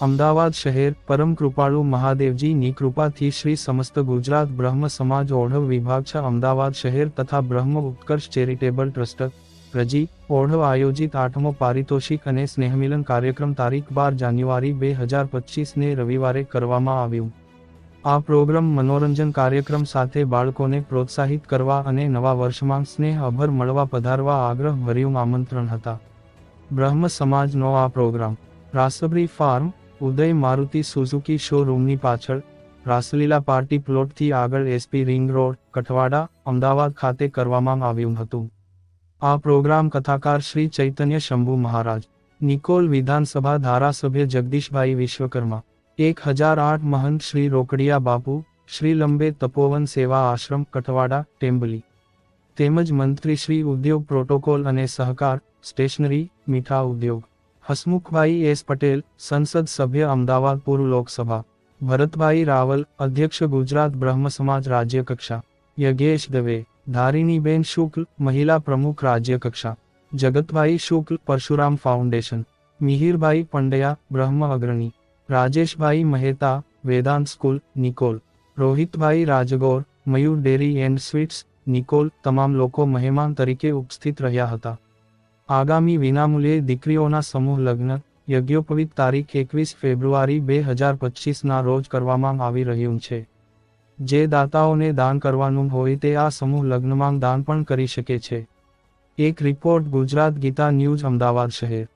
અમદાવાદ શહેર પરમ કૃપાળુ મહાદેવજીની કૃપાથી શ્રી સમસ્ત ગુજરાત બ્રહ્મ સમાજ ઓઢવ વિભાગ છે અમદાવાદ શહેર તથા બ્રહ્મ ઉત્કર્ષ ચેરિટેબલ ટ્રસ્ટ, રજી, ઓઢવ આયોજિત આઠમો પારિતોષિક અને સ્નેહમિલન કાર્યક્રમ તારીખ બાર જાન્યુઆરી બે હજાર પચીસને રવિવારે કરવામાં આવ્યું. આ પ્રોગ્રામ મનોરંજન કાર્યક્રમ સાથે બાળકોને પ્રોત્સાહિત કરવા અને નવા વર્ષમાં સ્નેહ અભર મળવા પધારવા આગ્રહભર્યું આમંત્રણ હતા. બ્રહ્મ સમાજનો આ program, raspberry farm Uday Maruti Suzuki શોરૂમની પાછળ રાસલીલા પાર્ટી પ્લોટથી આગળ SP ring road, Kathwada, Ahmedabad ખાતે કરવામાં આવ્યું હતું. આ પ્રોગ્રામ કથાકાર શ્રી ચૈતન્ય શંભુ મહારાજ, નિકોલ વિધાનસભા ધારાસભ્ય જગદીશભાઈ વિશ્વકર્મા, એક હજાર આઠ મહંત શ્રી રોકડિયા બાપુ, શ્રી લંબે તપોવન સેવા આશ્રમ, કઠવાડા, ટેમ્બલી. તેમજ મંત્રી શ્રી ઉદ્યોગ પ્રોટોકોલ અને સહકાર, સ્ટેશનરી, મીઠા ઉદ્યોગ. હસમુખભાઈ એસ પટેલ, સંસદ સભ્ય, અમદાવાદ પૂર્વ લોકસભા. ભરતભાઈ રાવલ, અધ્યક્ષ, ગુજરાત બ્રહ્મ સમાજ રાજ્ય યજ્ઞેશ દવે, ધારિણીબેન શુક્લ, મહિલા પ્રમુખ રાજ્ય કક્ષા. જગતભાઈ શુક્લ, પરશુરામ ફાઉન્ડેશન. મિહિરભાઈ પંડ્યા, બ્રહ્મ અગ્રણી. Rajeshbhai Mehta, Vedant school, Nikol. Rohitbhai Rajgor, Mayur dairy and sweets, Nikol, તમામ લોકો મહેમાન તરીકે ઉપસ્થિત રહ્યા હતા. આગામી વિનામૂલ્યે દીકરીઓના સમૂહ લગ્ન, યજ્ઞોપવિત તારીખ એકવીસ ફેબ્રુઆરી બે હજાર પચીસના રોજ કરવામાં આવી રહ્યું છે. જે દાતાઓને દાન કરવાનું હોય તે આ સમૂહ લગ્નમાં દાન પણ કરી શકે છે. એક રિપોર્ટ ગુજરાત ગીતા ન્યૂઝ અમદાવાદ શહેર.